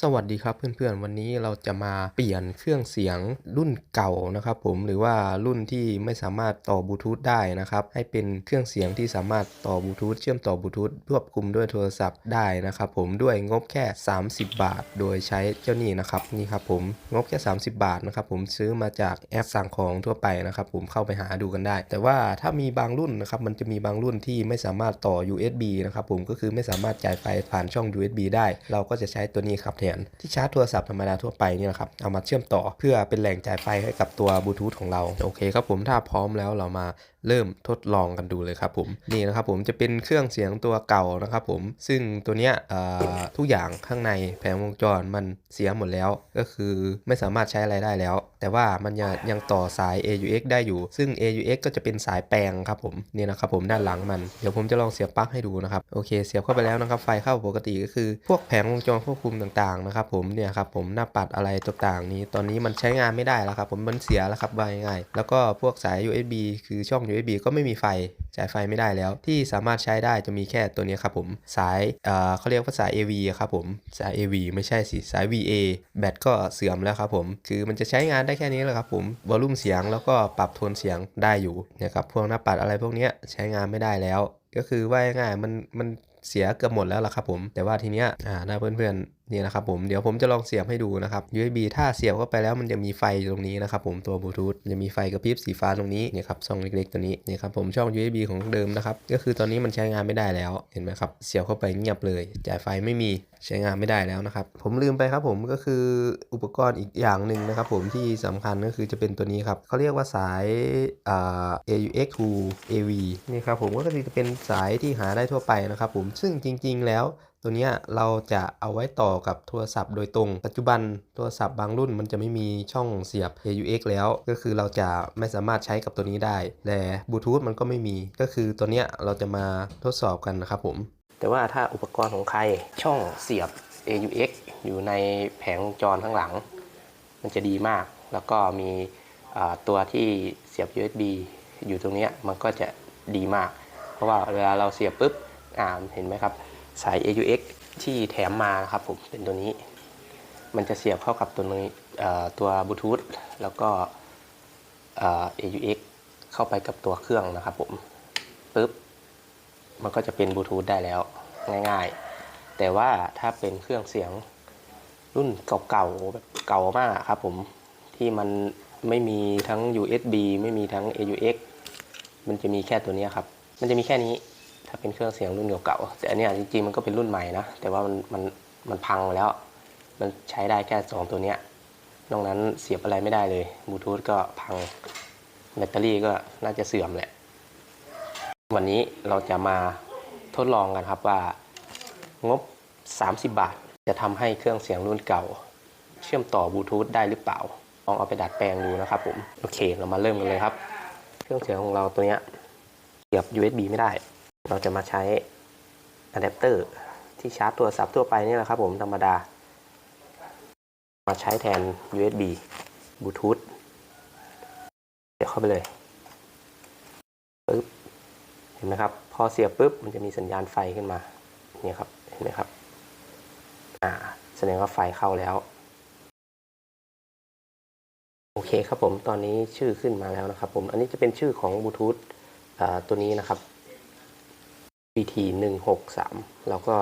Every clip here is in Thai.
สวัสดีครับเพื่อนๆ วันนี้เราจะมาเปลี่ยนเครื่องเสียงรุ่นเก่านะครับผมหรือว่ารุ่นที่ไม่สามารถต่อบลูทูธได้นะครับให้เป็นเครื่องเสียงที่สามารถต่อบลูทูธเชื่อมต่อบลูทูธควบคุมด้วยโทรศัพท์ได้นะครับผมด้วยงบแค่ 30 บาท โดยใช้เจ้านี่นะครับนี่ครับผมงบแค่ 30 บาทนะครับผมซื้อมาจากแอปสั่งของทั่วไปนะครับผมเข้าไปหาดูกันได้ แต่ว่าถ้ามีบางรุ่นนะครับมันจะมีบางรุ่นที่ไม่สามารถต่อ USB นะครับผมก็คือไม่สามารถจ่ายไฟผ่านช่อง USB ได้ เราก็จะใช้ตัวนี้ครับแทนที่ชาร์จโทรศัพท์ธรรมดาทั่วไปนี่แหละครับเอามาเชื่อมต่อเพื่อเป็นแหล่งจ่ายไฟให้กับตัวบลูทูธของเราโอเคครับผมถ้าพร้อมแล้วเรามาเริ่มทดลองกันดูเลยครับผมนี่นะครับผมจะเป็นเครื่องเสียงตัวเก่านะครับผมซึ่งตัวเนี้ยทุกอย่างข้างในแผงวงจรมันเสียหมดแล้ว ก็คือไม่สามารถใช้อะไรได้แล้ว แต่ว่ามันยังยังต่อสาย AUX ได้อยู่ ซึ่ง AUX ก็จะเป็นสายแปลงครับผมนี่นะครับผมด้านหลังมันเดี๋ยวผมจะลองเสียบปลั๊กให้ดูนะครับโอเค เสียบเข้าไปแล้วนะครับไฟเข้าปกติก็คือ พวกแผงวงจรควบคุมต่างๆนะครับผมเนี่ยครับผมหน้าปัดอะไรต่างๆ นี้ตอนนี้มันใช้งานไม่ได้แล้วครับผมมันเสียแล้วครับว่าง่ายๆแล้วก็พวกสาย USB คือช่อง USB ก็ไม่มีไฟจ่ายไฟไม่ได้แล้วที่สามารถใช้ได้จะมีแค่ตัวนี้ครับผมสายเอ่อเขาเรียกว่าสาย AV ครับผมสาย AV ไม่ใช่สิสาย VA แบตก็เสื่อมแล้วครับผมคือมันจะใช้งานได้แค่นี้แหละครับผมวอลลุ่มเสียงแล้วก็ปรับโทนเสียงได้อยู่นะครับพวกหน้าปัดอะไรพวกนี้ใช้งานไม่ได้แล้ว ก็คือว่าง่ายมันมันเสียเกือบหมดแล้วล่ะครับผม แต่ว่าทีเนี้ยอ่าถ้าเพื่อนๆ นี่นะครับผมเดี๋ยวผมจะลองเสียบให้ดูนะครับ USB ถ้าเสียบเข้าไปแล้วมันจะมีไฟตรงนี้นะครับผมตัวบลูทูธจะมีไฟกระพริบสีฟ้าตรงนี้เนี่ยครับช่องเล็กๆตัวนี้นี่ครับผมช่อง USB ของเดิมนะครับก็คือตอนนี้มันใช้งานไม่ได้แล้วเห็นไหมครับเสียบเข้าไปเงียบเลย จ่ายไฟไม่มีใช้งานไม่ได้แล้วนะครับ ผมลืมไปครับผมก็คืออุปกรณ์อีกอย่างหนึ่งนะครับผมที่สำคัญก็คือจะเป็นตัวนี้ครับเขาเรียกว่าสายอ่า AUX to AV นี่ครับผมก็คือจะเป็นสายที่หาได้ทั่วไปนะครับผมซึ่งจริง ๆ แล้ว ตัวนี้เราจะเอาไว้ต่อกับโทรศัพท์โดยตรง ปัจจุบันโทรศัพท์บางรุ่นมันจะไม่มีช่องเสียบ AUX แล้ว ก็คือเราจะไม่สามารถใช้กับตัวนี้ได้แต่บลูทูธมันก็ไม่มี ก็คือตัวนี้เราจะมาทดสอบกันนะครับผม แต่ว่าถ้าอุปกรณ์ของใครช่องเสียบ AUX อยู่ในแผงวงจรข้างหลัง มันจะดีมาก แล้วก็มีตัวที่เสียบ USB อยู่ตรงนี้มันก็จะดีมาก เพราะว่าเวลาเราเสียบปุ๊บอ่าเห็นไหมครับ สาย AUX ที่แถมมานะครับผมเป็นตัวนี้ มันจะเสียบเข้ากับตัวนี้ตัวบลูทูธแล้วก็ AUX เข้าไปกับตัวเครื่องนะครับผมปุ๊บมันก็จะเป็นบลูทูธได้แล้วง่ายๆ แต่ว่าถ้าเป็นเครื่องเสียงรุ่นเก่าๆแบบเก่ามากครับผมที่มันไม่มีทั้ง USB ไม่มีทั้ง AUX มันจะมีแค่ตัวนี้ครับ มันจะมีแค่นี้ ถ้าเป็นเครื่องเสียงรุ่นเก่าๆแต่อันนี้จริงๆมันก็เป็นรุ่นใหม่นะแต่ว่ามันมันมันพังแล้ว มันใช้ได้แค่สองตัวเนี้ยนอกนั้นเสียบอะไรไม่ได้เลยบลูทูธก็พังแบตเตอรี่ก็น่าจะเสื่อมแหละ วันนี้เราจะมาทดลองกันครับว่างบ 30 บาท จะทำให้เครื่องเสียงรุ่นเก่า เชื่อมต่อบลูทูธได้หรือเปล่าลองเอาไปดัดแปลงดูนะครับผม โอเค เรามาเริ่มกันเลยครับ เครื่องเสียงของเราตัวเนี้ยเสียบ USB ไม่ได้ เราจะมาใช้อะแดปเตอร์ที่ชาร์จโทรศัพท์ทั่วไปนี่แหละครับผมธรรมดา มาใช้แทน USB บลูทูธเสียบเข้าไปเลยปึ๊บเห็นไหมครับ พอเสียบปุ๊บมันจะมีสัญญาณไฟขึ้นมาเนี่ยครับเห็นไหมครับอ่าแสดงว่าไฟเข้าแล้ว โอเคครับผมตอนนี้ชื่อขึ้นมาแล้วนะครับผมอันนี้จะเป็นชื่อของบลูทูธอ่าตัวนี้นะครับ BT 1 6 3เราก็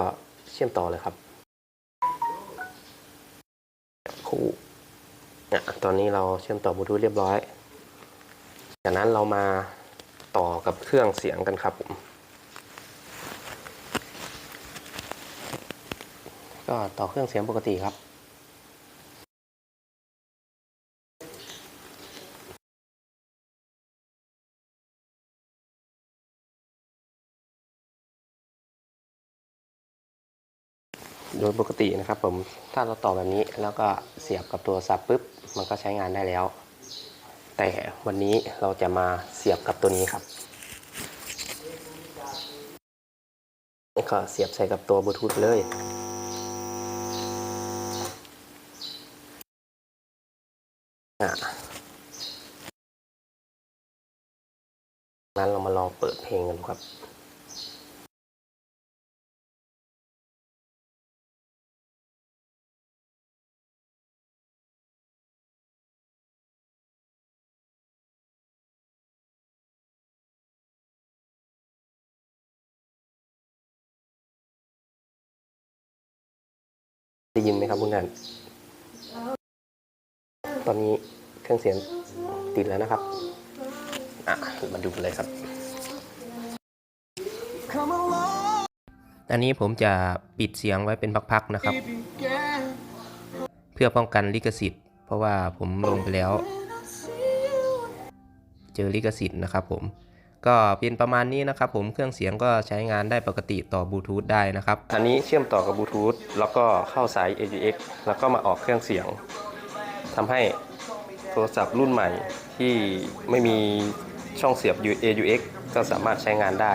เชื่อมต่อเลยครับคู่เนี่ยตอนนี้เราเชื่อมต่อบลูทูธเรียบร้อย จากนั้นเรามาต่อกับเครื่องเสียงกันครับผมก็ต่อเครื่องเสียงปกติครับ โดยปกตินะครับผมถ้าเราต่อแบบนี้แล้วก็เสียบกับตัวสับปุ๊บมันก็ใช้งานได้แล้ว แต่วันนี้เราจะมาเสียบกับตัวนี้ครับก็เสียบใส่กับตัวบลูทูธเลยอะงั้นเรามาลองเปิดเพลงกันครับ ได้ยินไหมครับคุณนันตอนนี้เครื่องเสียงติดแล้วนะครับ อะ มาดูกันเลยครับ อันนี้ผมจะปิดเสียงไว้เป็นพักๆนะครับ เพื่อป้องกันลิขสิทธิ์ เพราะว่าผมลงไปแล้ว เจอลิขสิทธิ์นะครับผม ก็เป็นประมาณนี้นะครับผมเครื่องเสียงก็ใช้งานได้ปกติต่อบลูทูธได้นะครับ อันนี้เชื่อมต่อกับบลูทูธแล้วก็เข้าสาย AUX แล้วก็มาออกเครื่องเสียงทำให้โทรศัพท์รุ่นใหม่ที่ไม่มีช่องเสียบ AUX ก็สามารถใช้งานได้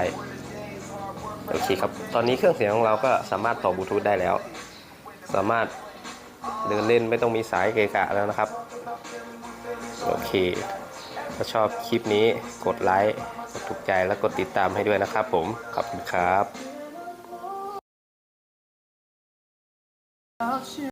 โอเคครับ ตอนนี้เครื่องเสียงของเราก็สามารถต่อบลูทูธได้แล้ว สามารถเดินเล่นไม่ต้องมีสายเกะกะแล้วนะครับ โอเค ถ้าชอบคลิปนี้กดไลค์กดถูกใจและกดติดตามให้ด้วยนะครับผม ขอบคุณครับ